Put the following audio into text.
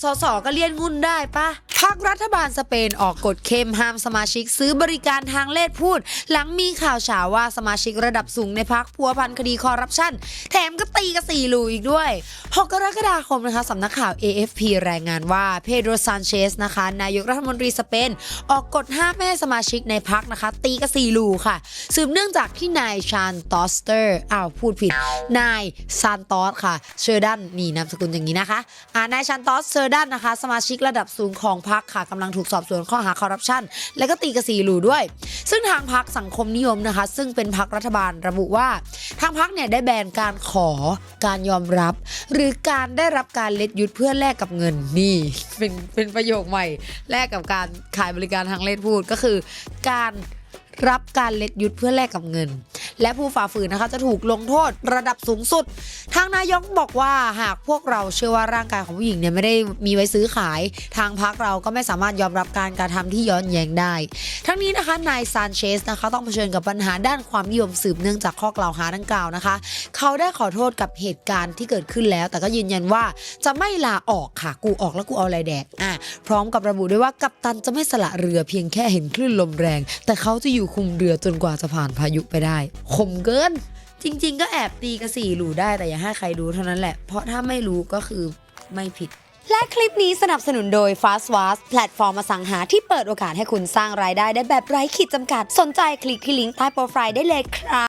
สสก็เลียนงุ่นได้ปะ พักรัฐบาลสเปนออกกฎเข้มห้ามสมาชิกซื้อบริการทางเลศพูด หลังมีข่าวฉาว่าสมาชิกระดับสูงในพักพัวพันคดีคอร์รัปชันแถมก็ตีกระสีลูอีกด้วย 6 กรกฎาคมนะคะสำนักข่าว AFP รายงานว่าเพโดรซานเชสนะคะ นายกรัฐมนตรีสเปน ออกกฎห้ามไม่ให้สมาชิกในพักนะคะ ตีกระสีลูค่ะ สืบเนื่องจากที่นายชานตอสเตอร์อ้าวพูดผิด นายซานตอสค่ะเชอร์ดันนี่นามสกุลอย่างนี้นะคะอ่านายชานตอสเชอร์ดันนะคะ สมาชิกระดับสูงของพักค่ะกำลังถูกสอบสวนข้อหาคอร์รัปชันและก็ตีกระสีหลูด้วย ซึ่งทางพักสังคมนิยมนะคะ ซึ่งเป็นพักรัฐบาลระบุว่า ทางพักเนี่ยได้แบนการขอการยอมรับ หรือการได้รับการเล็ดยุดเพื่อแลกกับเงินนี่เป็นเป็นประโยคใหม่แลกกับการขายบริการทางเลดพูดก็คือ การรับการเล็ดยุดเพื่อแลกกับเงิน และผู้ฝ่าฝืนนะคะจะถูกลงโทษระดับสูงสุด ทางนายกบอกว่าหากพวกเราเชื่อว่าร่างกายของผู้หญิงเนี่ยไม่ได้มีไว้ซื้อขาย ทางพักเราก็ไม่สามารถยอมรับการกระทำที่ย้อนแย้งได้ ทั้งนี้นะคะนายซานเชสนะคะต้องเผชิญกับปัญหาด้านความนิยมสืบเนื่องจากข้อกล่าวหาดังกล่าวนะคะ เขาได้ขอโทษกับเหตุการณ์ที่เกิดขึ้นแล้ว แต่ก็ยืนยันว่าจะไม่ลาออกค่ะกูออกแล้วกูเอาอะไรแดกอะพร้อมกับระบุด้วยว่ากัปตันจะไม่สละเรือเพียงแค่เห็นคลื่นลมแรง แต่เขาจะอยู่คุมเรือจนกว่าจะผ่านพายุไปได้คมเกิน จริง ๆ ก็แอบตีกระสี่หลูได้แต่อย่าให้ใครรู้เท่านั้นแหละ เพราะถ้าไม่รู้ก็คือไม่ผิด และคลิปนี้สนับสนุนโดย Fast w a s แพลตฟอร์มอสังหาที่เปิดโอกาสให้คุณสร้างรายได้ได้แบบไร้ขีดจำกัด สนใจคลิกที่ลิงก์ใต้โปรไฟล์ได้เลยครับ